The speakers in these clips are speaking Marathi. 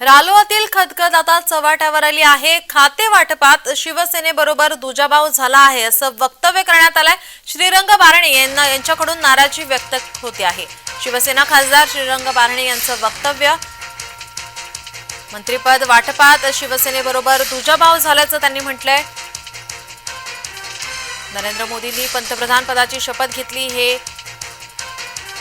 रालोआतील खदखद आता चव्हाट्यावर आली आहे. खाते वाटपात शिवसेनेबरोबर दुजाभाव झाला आहे असं वक्तव्य करण्यात आलंय. श्रीरंग बारणे यांना यांच्याकडून नाराजी व्यक्त होते आहे. शिवसेना खासदार श्रीरंग बारणे यांचं वक्तव्य. मंत्रीपद वाटपात शिवसेनेबरोबर दुजाभाव झाल्याचं त्यांनी म्हटलंय. नरेंद्र मोदींनी पंतप्रधान पदाची शपथ घेतली हे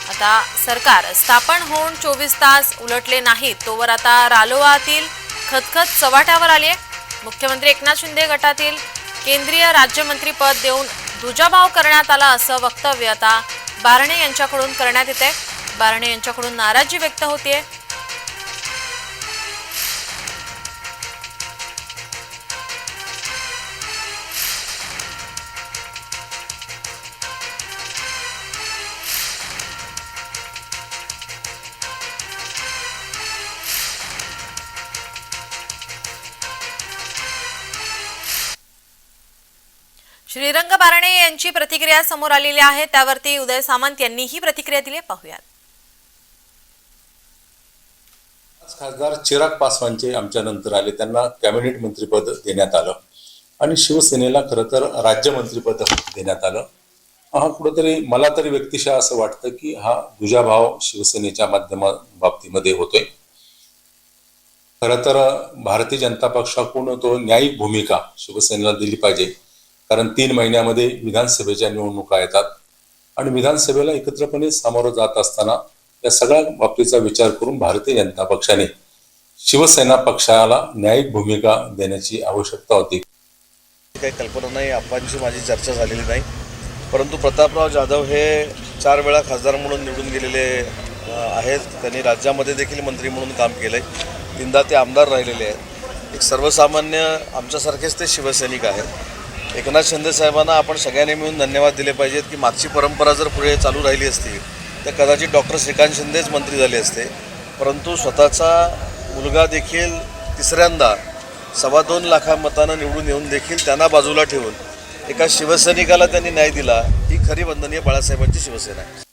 आता सरकार स्थापन होऊन चोवीस तास उलटले नाहीत तोवर आता रालोआतील खतखत चव्हाट्यावर आली आहे मुख्यमंत्री एकनाथ शिंदे गटातील केंद्रीय राज्यमंत्री पद देऊन दुजाभाव करण्यात आला असं वक्तव्य आता बारणे यांच्याकडून करण्यात येते बारणे यांच्याकडून नाराजी व्यक्त होतीये. श्रीरंग बारणे यांची प्रतिक्रिया समोर आलेली आहे. त्यावरती उदय सामंत यांनी ही प्रतिक्रिया दिली. पाहूयात. खासदार चिराग पासवानचे आमच्या नंतर आले. त्यांना कॅबिनेट मंत्रीपद देण्यात आलं आणि शिवसेनेला खरं तर राज्यमंत्रीपद देण्यात आलं. हा कुठंतरी मला तरी व्यक्तिशः असं वाटतं की हा दुजाभाव शिवसेनेच्या माध्यमा बाबतीमध्ये होतोय. खरं तर भारतीय जनता पक्षाकडून तो न्यायिक भूमिका शिवसेनेला दिली पाहिजे. कारण तीन महिन्यामध्ये विधानसभेच्या निवडणुका येतात. आणि विधानसभेला एकत्रपणे सामोरं जात असताना या सगळ्या बाबतीचा विचार करून भारतीय जनता पक्षाने शिवसेना पक्षाला न्यायिक भूमिका देण्याची आवश्यकता होती. काही कल्पना नाही आपांची माझी चर्चा झालेली नाही. परंतु प्रतापराव जाधव हे चार वेळा खासदार म्हणून निवडून गेलेले आहेत. त्यांनी राज्यामध्ये देखील मंत्री म्हणून काम केलं आहे तीनदा ते आमदार राहिलेले आहेत. एक सर्वसामान्य आमच्यासारखेच ते शिवसैनिक आहेत. एकनाथ शिंदे साहेबांना आपण सगळ्यांनी मिळून धन्यवाद दिले पाहिजेत की मागची परंपरा जर पुढे चालू राहिली असती तर कदाचित डॉक्टर श्रीकांत शिंदेच मंत्री झाले असते. परंतु स्वतःचा मुलगा देखील तिसऱ्यांदा सव्वा दोन लाखा मतानं निवडून येऊन देखील त्यांना बाजूला ठेवून एका शिवसैनिकाला त्यांनी न्याय दिला ही खरी वंदनीय बाळासाहेबांची शिवसेना आहे.